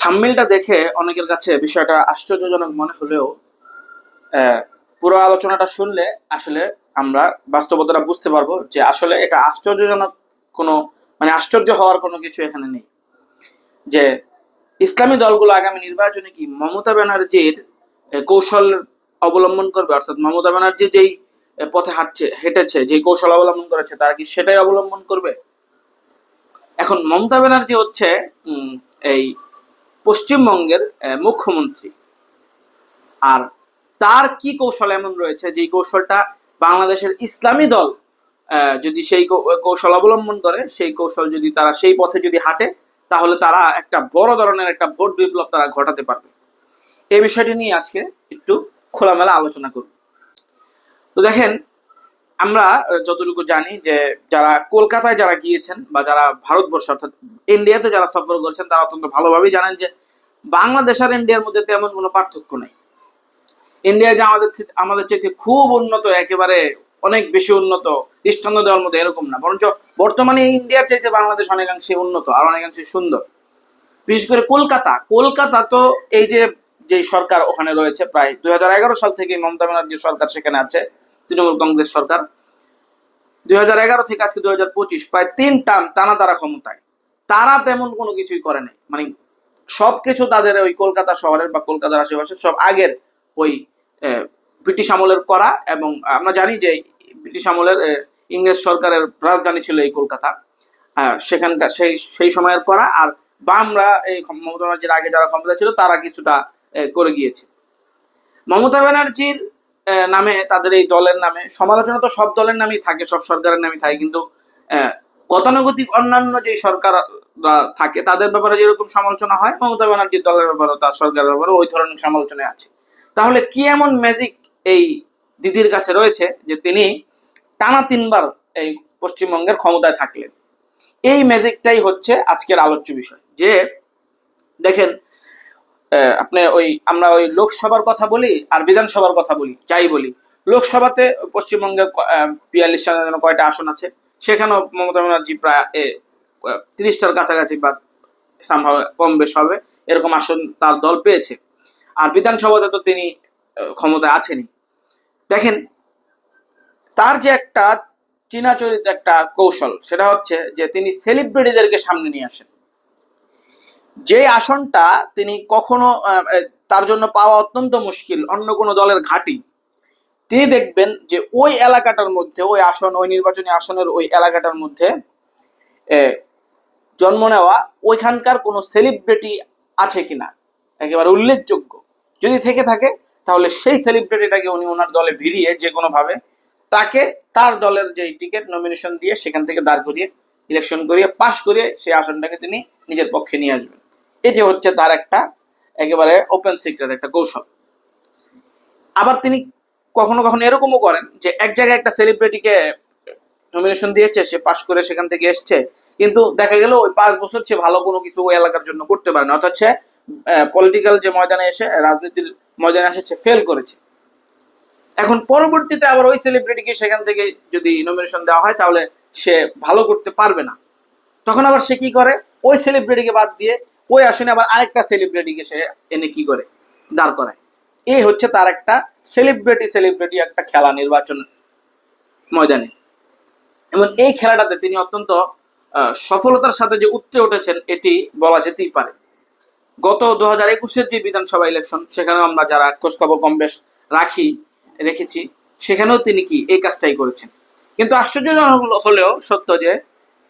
থাম্বনেলটা দেখে অনেকের কাছে বিষয়টা আশ্চর্যজনক মনে হলেও পুরো আলোচনাটা শুনলে আসলে আমরা বাস্তবতাটা বুঝতে পারব যে আসলে এটা আশ্চর্যজনক কোনো মানে আশ্চর্য হওয়ার কোনো কিছু এখানে নেই। যে ইসলামী দলগুলো আগামী নির্বাচনে কি মমতা ব্যানার্জির কৌশল অবলম্বন করবে? অর্থাৎ মমতা ব্যানার্জি যেই পথে হাঁটছে, হেঁটেছে যে কৌশল অবলম্বন করেছে, তারা কি সেটাই অবলম্বন করবে? এখন মমতা ব্যানার্জি হচ্ছে এই পশ্চিমবঙ্গের মুখ্যমন্ত্রী। আর তার কি কৌশল এমন রয়েছে, যে কৌশলটা বাংলাদেশের ইসলামী দল যদি সেই কৌশল অবলম্বন করে, সেই কৌশল যদি তারা সেই পথে যদি হাঁটে, তাহলে তারা একটা বড় ধরনের একটা ভোট বিপ্লব তারা ঘটাতে পারবে। এই বিষয়টি নিয়ে আজকে একটু খোলামেলা আলোচনা করব। তো দেখেন আমরা যতটুকু জানি যে যারা কলকাতায় যারা গিয়েছেন বা যারা ভারতবর্ষ অর্থাৎ ইন্ডিয়াতে যারা সফর করেছেন, তারা অত্যন্ত ভালোভাবেই জানেন যে বাংলাদেশ আর ইন্ডিয়ার মধ্যে তেমন কোনো পার্থক্য নেই। ইন্ডিয়া যে আমাদের আমাদের চাইতে খুব উন্নত, একেবারে অনেক বেশি উন্নত, দৃষ্টান্ত দেওয়ার মতো এরকম না। বরঞ্চ বর্তমানে ইন্ডিয়ার চাইতে বাংলাদেশ অনেকাংশে উন্নত আর অনেকাংশে সুন্দর। বিশেষ করে কলকাতা। কলকাতা তো এই যে যে সরকার ওখানে রয়েছে, প্রায় দুই হাজার এগারো সাল থেকে মমতা ব্যানার্জি সরকার সেখানে আছে। তৃণমূল কংগ্রেস সরকার। দুই হাজার এগারো থেকে আজকে দুই প্রায় তিন টার্ম টানা তারা ক্ষমতায়। তারা তেমন কোনো কিছুই করে নাই। মানে সবকিছু তাদের ওই কলকাতা শহরের বা কলকাতার আশেপাশে সব আগের ওই ব্রিটিশ আমলের করা এবং আমরা জানি যে ব্রিটিশ আমলের ইংরেজ সরকারের রাজধানী ছিল এই কলকাতা। সেখানকার সেই সেই সময়ের করা আর বামরা এই মমতা ব্যানার্জির আগে যারা ক্ষমতা ছিল তারা কিছুটা করে গিয়েছে। মমতা ব্যানার্জির নামে তাদের এই দলের নামে। সমালোচনা তো সব দলের নামেই থাকে, সব সরকারের নামেই থাকে, কিন্তু গতানুগতিক অন্যান্য যে সরকার থাকে, তাদের ব্যাপারে যেরকম সমালোচনা হয়, মমতা ব্যানার্জির দলের ব্যাপারে, তার সরকারের ব্যাপারে ওই ধরনের সমালোচনায় আছে। তাহলে কি এমন ম্যাজিক এই দিদির কাছে রয়েছে যে তিনি টানা তিনবার এই পশ্চিমবঙ্গের ক্ষমতায় থাকলেন? এই ম্যাজিকটাই হচ্ছে আজকের আলোচ্য বিষয়। যে, দেখেন আপনি ওই, আমরা ওই লোকসভার কথা বলি আর বিধানসভার কথা বলি, যাই বলি। লোকসভাতে পশ্চিমবঙ্গে বিয়াল্লিশ জন্য কয়টা আসন আছে? সেখানেও মমতা ব্যানার্জি প্রায় তিরিশটার কাছাকাছি বা সম্ভব কম বেশ হবে, এরকম আসন তার দল পেয়েছে। আর বিধানসভাতে তো তিনি ক্ষমতায় আছেনই। দেখেন, তার যে একটা চিনাচরিত একটা কৌশল, সেটা হচ্ছে যে তিনি সেলিব্রিটিদেরকে সামনে নিয়ে আসেন। যে আসনটা তিনি কখনো তার জন্য পাওয়া অত্যন্ত মুশকিল, অন্য কোনো দলের ঘাঁটি। তিনি দেখবেন যে ওই এলাকাটার মধ্যে, ওই আসন, ওই নির্বাচনী আসনের ওই এলাকাটার মধ্যে জন্ম নেওয়া ওইখানকার কোনো সেলিব্রিটি আছে কিনা, একেবারে উল্লেখযোগ্য। যদি থেকে থাকে, তাহলে সেই সেলিব্রিটিটাকে উনি ওনার দলে ভিড়িয়ে যে কোনো ভাবে তাকে তার দলের যে টিকিট নমিনেশন দিয়ে সেখান থেকে দাঁড় করিয়ে ইলেকশন করিয়ে পাশ করিয়ে সেই আসনটাকে তিনি নিজের পক্ষে নিয়ে আসবেন। এটি হচ্ছে তার একটা একেবারে ওপেন সিক্রেট একটা কৌশল। আবার তিনি কখনো কখনো এরকমও করেন যে এক জায়গায় একটা সেলিব্রিটিকে নমিনেশন দিয়েছে, সে পাশ করে সেখান থেকে এসছে, কিন্তু দেখা গেল ওই পাঁচ বছর সে ভালো কোনো কিছু ওই এলাকার জন্য করতে পারে অর্থাৎ সে পলিটিক্যাল যে ময়দানে এসে, রাজনীতির ময়দানে এসে সে ফেল করেছে। এখন পরবর্তীতে আবার ওই সেলিব্রিটিকে সেখান থেকে যদি নমিনেশন দেওয়া হয়, তাহলে সে ভালো করতে পারবে না। তখন আবার সে কি করে? ওই সেলিব্রিটিকে বাদ দিয়ে ওই আসনে আবার আরেকটা সেলিব্রিটিকে সে এনে কি করে? দাঁড় করায়। এই হচ্ছে তার একটা সেলিব্রিটি সেলিব্রিটি একটা খেলা নির্বাচন ময়দানে। এবং এই খেলাটাতে তিনি অত্যন্ত সফলতার সাথে যে উঠতে উঠেছেন, এটি বলা যেতেই পারে। গত দু হাজার একুশের যে বিধানসভা ইলেকশন সেখানেও আমরা যারা খোঁজখবর কম বেশ রাখি, রেখেছি, সেখানেও তিনি কি এই কাজটাই করেছেন। কিন্তু আশ্চর্যজনক হলেও সত্য যে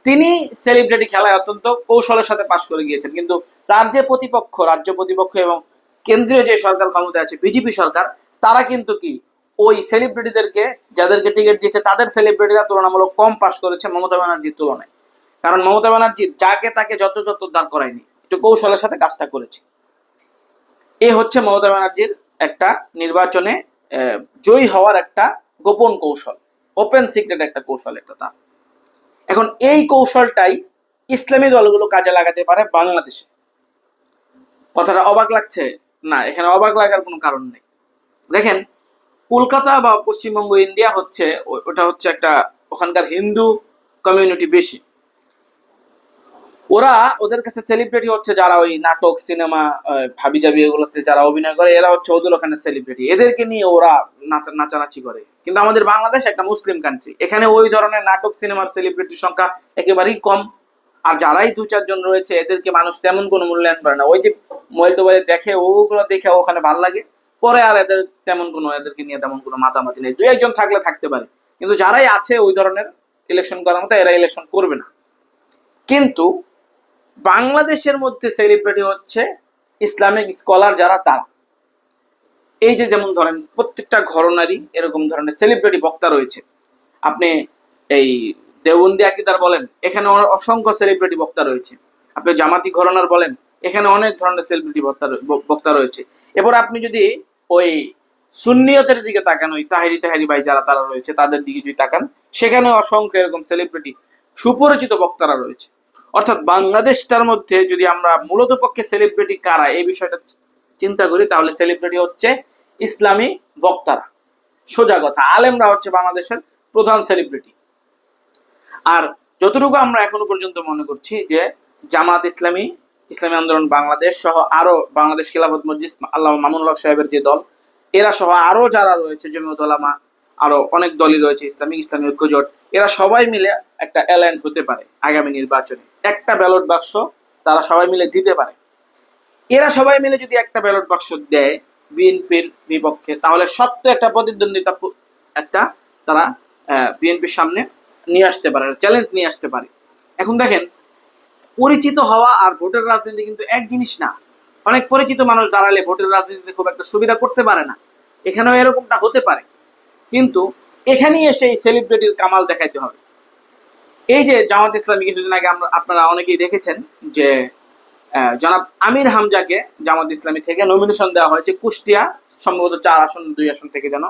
তিনি সেলিব্রিটি খেলায় অত্যন্ত কৌশলের সাথে পাশ করে গিয়েছেন। কিন্তু তার যে প্রতিপক্ষ, রাজ্য প্রতিপক্ষ এবং কেন্দ্রীয় যে সরকার ক্ষমতায় আছে, বিজেপি সরকার, তারা কিন্তু কি ওই সেলিব্রিটিদেরকে যাদেরকে টিকিট দিয়েছে, তাদের সেলিব্রিটিরা তুলনামূলক কম পাশ করেছে মমতা ব্যানার্জির তুলনায়। কারণ মমতা ব্যানার্জি যাকে তাকে যত যত দাঁড় করায়নি, একটু কৌশলের সাথে কাজটা করেছে। এ হচ্ছে মমতা ব্যানার্জির একটা নির্বাচনে জয়ী হওয়ার একটা গোপন কৌশল ওপেন সিক্রেট একটা কৌশল একটা তার। এখন এই কৌশলটাই ইসলামী দলগুলো কাজে লাগাতে পারে বাংলাদেশে। কথাটা অবাক লাগছে? না, এখানে অবাক লাগার কোনো কারণ নেই। দেখেন, কলকাতা বা পশ্চিমবঙ্গ, ইন্ডিয়া হচ্ছে ওটা হচ্ছে একটা ওখানকার হিন্দু কমিউনিটি বেশি। ওরা ওদের কাছে সেলিব্রিটি হচ্ছে যারা ওই নাটক, সিনেমা ভাবি জাবি এগুলোতে যারা অভিনয় করে, এরা হচ্ছে ওদের ওখানে সেলিব্রিটি এদেরকে নিয়ে ওরা নাচা- নাচানাচি করে। কিন্তু আমাদের বাংলাদেশ একটা মুসলিম কান্ট্রি এখানে ওই ধরনের নাটক সিনেমার সেলিব্রিটির সংখ্যা একেবারেই কম। আর যারাই দু চারজন রয়েছে, এদেরকে মানুষ তেমন কোনো মূল্যায়ন করে না। ওই যে মোবাইল দেখে, ওগুলো দেখে ওখানে ভালো লাগে। পরে আর এদের তেমন কোনো, এদেরকে নিয়ে তেমন কোনো মাতামাতি নেই। দুই, একজন থাকলে থাকতে পারে। কিন্তু যারাই আছে ওই ধরনের ইলেকশন করার মতো, এরা ইলেকশন করবে না। কিন্তু বাংলাদেশের মধ্যে সেলিব্রিটি হচ্ছে ইসলামিক স্কলার যারা, তারা। এই যে যেমন ধরেন প্রত্যেকটা ঘরনারই এরকম ধরনের সেলিব্রিটি বক্তা রয়েছে। আপনি এই দেওবন্দি আকিদার বলেন, এখানে অসংখ্য সেলিব্রিটি বক্তা রয়েছে। আপনি জামাতি ঘরনার বলেন, এখানে অনেক ধরনের সেলিব্রিটি বক্তা বক্তা রয়েছে। এবার আপনি যদি ওই সুন্নিয়তের দিকে তাকান, ওই তাহেরি তাহেরি ভাই যারা তারা রয়েছে, তাদের দিকে যদি তাকান, সেখানে অসংখ্য এরকম সেলিব্রিটি সুপরিচিত বক্তারা রয়েছে। অর্থাৎ বাংলাদেশটার মধ্যে যদি আমরা মূলত পক্ষে সেলিব্রিটি কারা, এই বিষয়টা চিন্তা করি, তাহলে সেলিব্রিটি হচ্ছে ইসলামী বক্তারা। সোজা কথা, আলেমরা হচ্ছে বাংলাদেশের প্রধান সেলিব্রিটি আর যতটুকু আমরা এখনও পর্যন্ত মনে করছি যে জামাত ইসলামী ইসলামী আন্দোলন বাংলাদেশ সহ আরও বাংলাদেশ খিলাফত মসজিদ আল্লাহ মামুনুল হক সাহেবের যে দল, এরা সহ আরও যারা রয়েছে, জমিয়ত ওলামা আরও অনেক দলই রয়েছে ইসলামিক ইসলামী ঐক্যজোট, এরা সবাই মিলে একটা অ্যালায়েন্স হতে পারে আগামী নির্বাচনে। একটা ব্যালট বাক্স তারা সবাই মিলে দিতে পারে। এরা সবাই মিলে যদি একটা ব্যালট বাক্স দেয় বিএনপির বিপক্ষে, তাহলে সত্য একটা প্রতিদ্বন্দ্বিতা একটা তারা বিএনপির সামনে নিয়ে আসতে পারে চ্যালেঞ্জ নিয়ে আসতে পারে। এখন দেখেন, পরিচিত হওয়া আর ভোটের রাজনীতি কিন্তু এক জিনিস না। অনেক পরিচিত মানুষ দাঁড়ালে ভোটের রাজনীতিতে খুব একটা সুবিধা করতে পারে না। এখানেও এরকমটা হতে পারে। কিন্তু এখানেই এসে এই সেলিব্রিটির কামাল দেখাইতে হবে। এই যে জামাত ইসলামী কিছুদিন আগে আমরা আপনারা অনেকেই দেখেছেন যে জনাব আমির হামজাকে জামাত ইসলামী থেকে নমিনেশন দেওয়া হয়েছে কুষ্টিয়া, সম্ভবত চার আসন, দুই আসন থেকে যেন।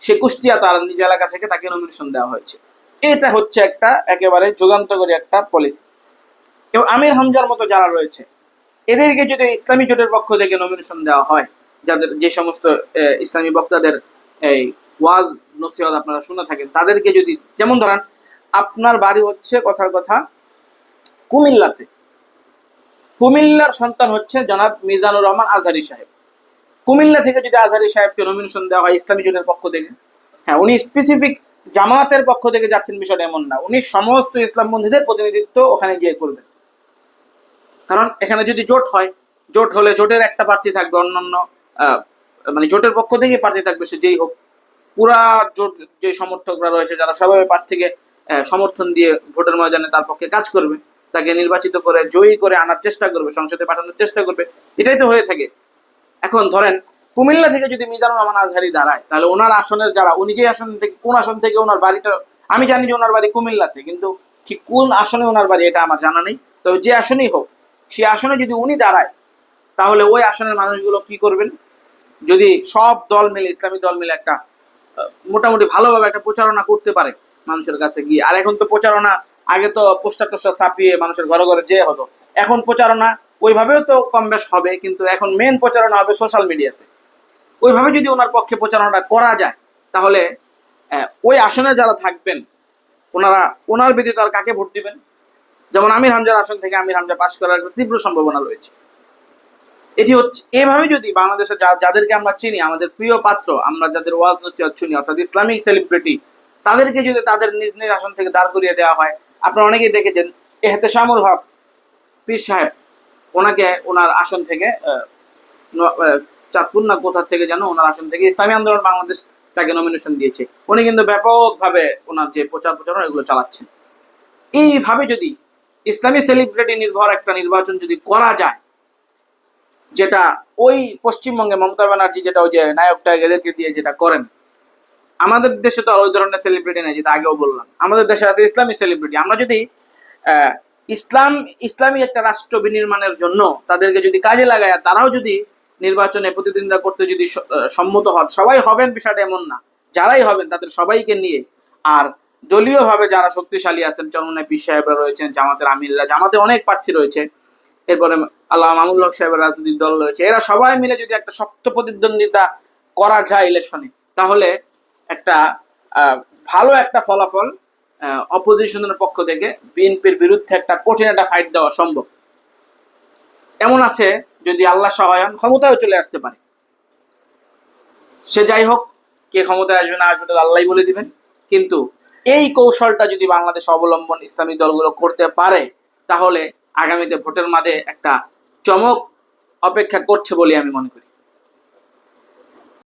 সে কুষ্টিয়া তার নিজ এলাকা থেকে তাকে নমিনেশন দেওয়া হয়েছে। এটা হচ্ছে একটা একেবারে যুগান্তকারী একটা পলিসি এবং আমির হামজার মতো যারা রয়েছে, এদেরকে যদি ইসলামী জোটের পক্ষ থেকে নমিনেশন দেওয়া হয়, যাদের যে সমস্ত ইসলামী বক্তাদের এই ওয়াজ, নসিহত আপনারা শুনে থাকেন, তাদেরকে যদি, যেমন ধরেন, আপনার বাড়ি হচ্ছে কথার কথা কুমিল্লাতে। কুমিল্লার সন্তান হচ্ছে জনাব মিজানুর রহমান আজহারি সাহেব। কুমিল্লা থেকে যদি আজহারি সাহেবকে নমিনেশন দেওয়া হয়, ইসলামী জোটের পক্ষ থেকে হ্যাঁ উনি স্পেসিফিক জামাতের পক্ষ থেকে যাচ্ছেন বিষয়টা এমন না। উনি সমস্ত ইসলাম বন্ধুদের প্রতিনিধিত্ব ওখানে গিয়ে করবেন। কারণ এখানে যদি জোট হয়, জোট হলে জোটের একটা প্রার্থী থাকবে, অন্যান্য মানে জোটের পক্ষ থেকে প্রার্থী থাকবে সে যেই হোক। পুরা জোট যে সমর্থকরা রয়েছে, যারা সবাই প্রার্থীকে সমর্থন দিয়ে ভোটের ময়দানে তার পক্ষে কাজ করবে। তাকে নির্বাচিত করে, জয়ী করে আনার চেষ্টা করবে, সংসদে পাঠানোর চেষ্টা করবে, এটাই তো হয়ে থাকে। এখন ধরেন, কুমিল্লা থেকে যদি মিজানুর রহমান আজহারি দাঁড়ায়, তাহলে ওনার আসনের যারা, উনি যে আসন থেকে, কোন আসন থেকে ওনার বাড়িটা, আমি জানি যে ওনার বাড়ি কুমিল্লাতে, কিন্তু ঠিক কোন আসনে ওনার বাড়ি এটা আমার জানা নেই। তবে যে আসনেই হোক সে আসনে যদি উনি দাঁড়ায়, তাহলে ওই আসনের মানুষগুলো কি করবেন? যদি সব দল মিলে, ইসলামী দল মিলে একটা মোটামুটি ভালোভাবে একটা প্রচারণা করতে পারে মানুষের কাছে গিয়ে। আর এখন তো প্রচারণা আগে তো পোস্টার টোস্টার ছাপিয়ে মানুষের ঘরে ঘরে যেয়ে হতো। এখন প্রচারণা ওইভাবেও তো কম বেশ হবে, কিন্তু এখন মেন প্রচারণা হবে সোশ্যাল মিডিয়াতে ওইভাবে যদি ওনার পক্ষে প্রচারণাটা করা যায়, তাহলে ওই আসনে যারা থাকবেন, ওনারা, ওনার ব্যতীত আর কাকে ভোট দিবেন? যেমন আমির হামজার আসন থেকে আমির হামজা পাশ করার তীব্র সম্ভাবনা রয়েছে। এটি হচ্ছে, এভাবে যদি বাংলাদেশে যাদেরকে আমরা চিনি, আমাদের প্রিয় পাত্র, আমরা যাদের ওয়াজ নসিহত শুনি, অর্থাৎ ইসলামিক সেলিব্রিটি তাদেরকে যদি তাদের নিজ নিজ আসন থেকে দাঁড় করিয়ে দেওয়া হয় আপনারা অনেকেই দেখেছেন এহতেশামুল হক পীর সাহেব, ওনাকে ওনার আসন থেকে চাঁদপুর না কোথা থেকে যেন ওনার আসন থেকে ইসলামী আন্দোলন বাংলাদেশ তাকে নমিনেশন দিয়েছে। উনি কিন্তু ব্যাপকভাবে ওনার যে প্রচার প্রচারণা, এগুলো চালাচ্ছেন। এইভাবে যদি ইসলামী সেলিব্রিটি নির্ভর একটা নির্বাচন যদি করা যায়, যেটা ওই পশ্চিমবঙ্গে মমতা ব্যানার্জি যেটা ওই যে নায়ক এদেরকে দিয়ে যেটা করেন আমাদের দেশে তো আর ওই ধরনের সেলিব্রিটি নেই, যেটা আগেও বললাম। আমাদের দেশে আছে ইসলামী সেলিব্রিটি আমরা যদি ইসলাম, ইসলামী একটা রাষ্ট্র বিনির্মাণের জন্য তাদেরকে যদি কাজে লাগায় তারাও যদি নির্বাচনে প্রতিদ্বন্দ্বিতা করতে যদি সম্মত হন, সবাই হবেন বিষয়টা এমন না। যারাই হবেন, তাদের সবাইকে নিয়ে। আর দলীয়ভাবে যারা শক্তিশালী আছেন, চরমনায় পীর সাহেবরা রয়েছেন, জামাতের আমিররা, জামাতে অনেক প্রার্থী রয়েছে। এরপরে আল্লাহ মামুল হক সাহেবের রাজনৈতিক দল রয়েছে। এরা সবাই মিলে যদি একটা শক্ত প্রতিদ্বন্দ্বিতা করা যায় ইলেকশনে, তাহলে একটা ভালো একটা ফলাফল অপোজিশনের পক্ষ থেকে বিএনপির বিরুদ্ধে একটা কঠিন একটা ফাইট দেওয়া সম্ভব। এমন আছে, যদি আল্লাহ সহায় হন, ক্ষমতায়ও চলে আসতে পারে। সে যাই হোক, কে ক্ষমতায় আসবে না আসবে তো আল্লাহ বলে দিবেন। কিন্তু এই কৌশলটা যদি বাংলাদেশ অবলম্বন ইসলামী দলগুলো করতে পারে, তাহলে আগামীতে ভোটের মাঝে একটা চমক অপেক্ষা করছে বলে আমি মনে করি।